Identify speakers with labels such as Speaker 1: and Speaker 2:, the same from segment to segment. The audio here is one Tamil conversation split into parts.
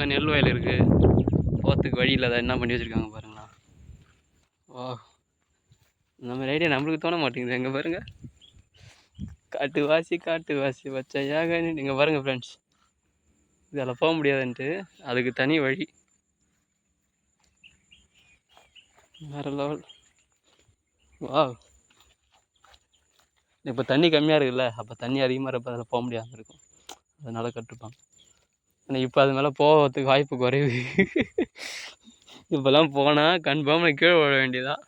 Speaker 1: பக்கம் நெல் வயல் இருக்குது போகிறதுக்கு வழி இல்லாத என்ன பண்ணி வச்சுருக்காங்க பாருங்களா. வா இந்த மாதிரி ஐடியா நம்மளுக்கு தோண மாட்டேங்குது. எங்கே பாருங்கள் காட்டு வாசி காட்டு வாசி. பச்சையாக நீங்கள் பாருங்கள் ஃப்ரெண்ட்ஸ் இதில் போக முடியாதுன்ட்டு. அதுக்கு தனி வழி. வேறு லெவல் வா இப்போ தண்ணி கம்மியாக இருக்குல்ல. அப்போ தண்ணி அதிகமாக இருப்ப அதில் போக முடியாமல் இருக்கும். அதனால் கட்டுப்பாங்க. ஆனால் இப்போ அது மேலே போகிறதுக்கு வாய்ப்பு குறைவு. இப்போல்லாம் போனால் கன்ஃபார்ம் கீழே விழ வேண்டியதான்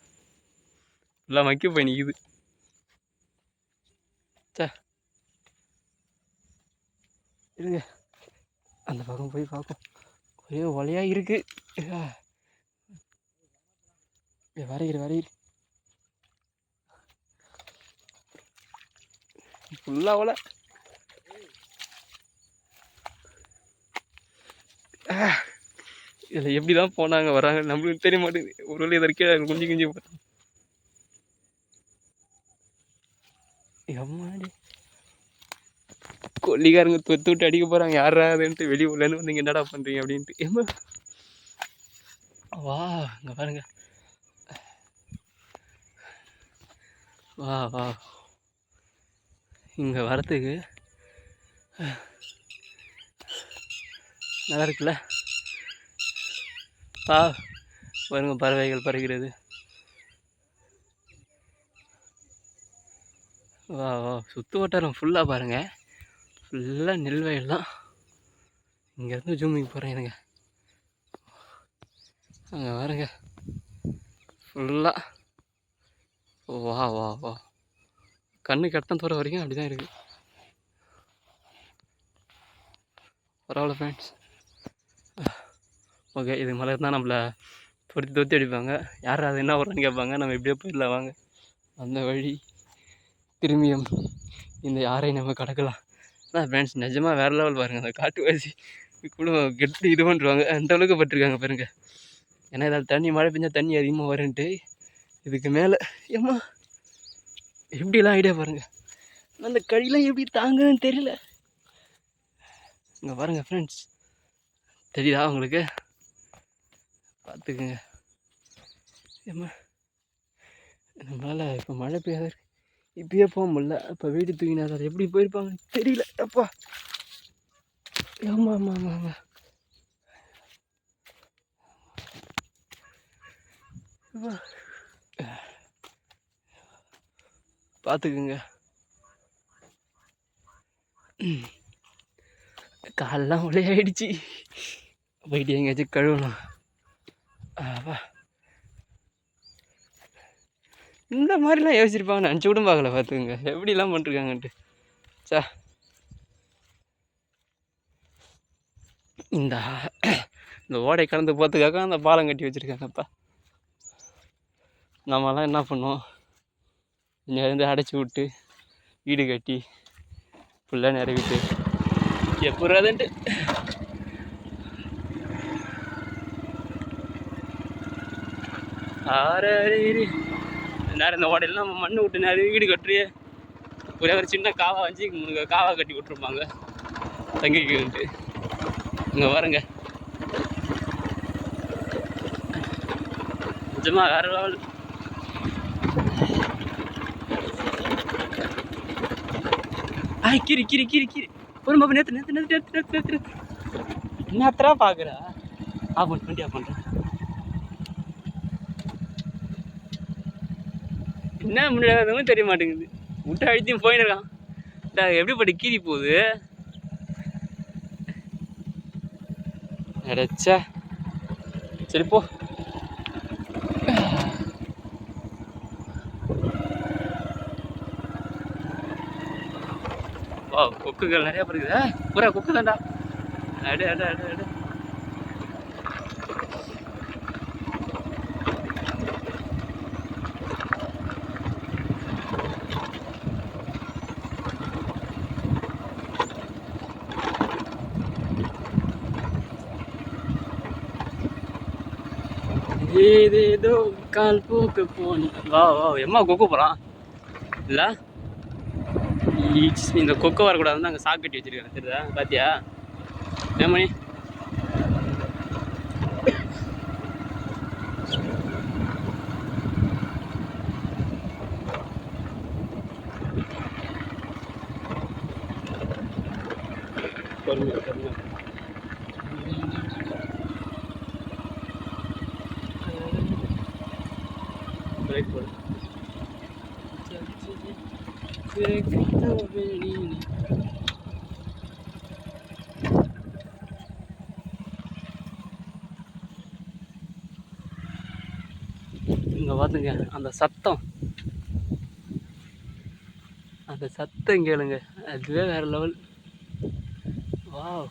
Speaker 1: எல்லாம் மக்கி போய் நிற்குது சே இருங்க. அந்த பக்கம் போய் பார்ப்போம். ஒரே ஒலையாக இருக்கு. வரையிற வரைகிற ஃபுல்லாக ஒலை. இதில் எப்படி தான் போனாங்க வராங்க நம்மளுக்கு தெரிய மாட்டேங்குது. ஒரு வழி இதற்கே குஞ்சு குஞ்சு பார்த்தோம் எம்மாடி? கொல்லிக்காரங்க தொத்து விட்டு அடிக்க போகிறாங்க யாரா அதுன்ட்டு வெளியே வந்து நீங்கள் என்னடா பண்ணுறீங்க அப்படின்ட்டு. ஏம்மா வா இங்கே பாருங்க. வா வா. இங்கே வரத்துக்கு நல்லா இருக்குல்ல வா பாருங்க பறவைகள் பறக்கிறது. வா வா சுற்று வட்டாரம் ஃபுல்லாக பாருங்கள் ஃபுல்லாக நெல் வயல் தான். இங்கேருந்து ஜூமிங் போகிறேன் இருங்க அங்கே பாருங்க. ஃபுல்லாக வா வா வா. கண்ணு கட்டம் தூர வரைக்கும் அப்படி தான் இருக்குது பரவாயில்ல ஃப்ரெண்ட்ஸ் ஓகே இதுக்கு மேலே இருந்தால் நம்மளை துரத்தி துரத்தி அடிப்பாங்க. யார் அது என்ன வர்றேன்னு கேட்பாங்க. நம்ம எப்படியோ போயிடலாம் வாங்க. அந்த வழி திரும்பியும் இந்த யாரை நம்ம கடக்கலாம். ஆனால் ஃப்ரெண்ட்ஸ் நிஜமாக வேறு லெவல் பாருங்கள் அந்த காட்டுவாசி கூட கெட்டு இது பண்ணுறாங்க அந்த அளவுக்கு பட்டிருக்காங்க பாருங்கள் ஏன்னா இதில் தண்ணி மழை பெஞ்சால் தண்ணி அதிகமாக வரேன்ட்டு இதுக்கு மேலே ஏம்மா எப்படிலாம் ஐடியா பாருங்கள் அந்த கழிலாம் எப்படி தாங்குதுன்னு தெரியல. இங்கே பாருங்கள் ஃப்ரெண்ட்ஸ் தெரியுதா உங்களுக்கு? பார்த்துக்குங்க. ஏம்மா நம்மளால் இப்போ மழை பெய்யாத இப்பயே போக முடியல. இப்போ வீடு தூக்கினா அதை எப்படி போயிருப்பாங்கன்னு தெரியல. அப்பா. ஆமாம் ஆமாம் ஆமாம் ஆமாம் பார்த்துக்குங்க. காலெலாம் காலெல்லாம் ஒளியாயிடுச்சு போயிட்டு எங்கேயாச்சும் கழுவணும். இந்த மாதிரிலாம் யோசிச்சிருப்பாங்க. நினச்சி கூட பார்க்கல பார்த்துங்க எப்படிலாம் பண்ணிருக்காங்கன்ட்டு. சா. இந்த இந்த ஓடை கடந்து போகிறதுக்காக அந்த பாலம் கட்டி வச்சுருக்காங்கப்பா. நம்மலாம் என்ன பண்ணுவோம்? இங்கே இருந்து அடைச்சி விட்டு வீடு கட்டி ஃபுல்லாக நிறைவிட்டு எப்படாதுன்ட்டு ஆறி நேரம் இந்த ஓடையெல்லாம் நம்ம மண்ணு விட்டு நிறைய வீடு கட்டுறியே ஒரே ஒரு சின்ன காவா வச்சு உங்களுக்கு காவா கட்டி விட்ருப்பாங்க தங்கிக்கிட்டு இங்கே பாருங்க நிஜமா வேறு லெவல் ஆய் கிரி கிரி கிரி கிரி ஒரு மாப்பா நேற்று நேற்று நேற்று நேற்று நேற்று நேற்று நேற்றுரா பார்க்குறா ஆ பண்ணு பண்ணுறேன் என்ன முன்னாடி தெரிய மாட்டேங்குது. முட்டை அழுத்தியும் போயின்னு இருக்கான் டா, எப்படிப்பட்ட கீறி போகுது? அடைச்சா சரி போ. வா கொக்குகள் நிறையா பிறகுதா பூரா கொக்கு தான்டா. அடு அடு அடு அடு. ஏதேதோ கால் போக்க போன. வா வா எம்மா கொக்கோ போகலாம் இல்லை? இந்த கொக்கோ வரக்கூடாதுன்னு அங்கே சாக்கட்டி வச்சுருக்காங்க தெரியுதா? பாத்தியா? ஏமணி பொறுமையாக பொறுமை பிரேக் போடு இங்கே பார்த்துங்க அந்த சத்தம். அந்த சத்தம் கேளுங்க. அதுவே வேற லெவல் வாவ்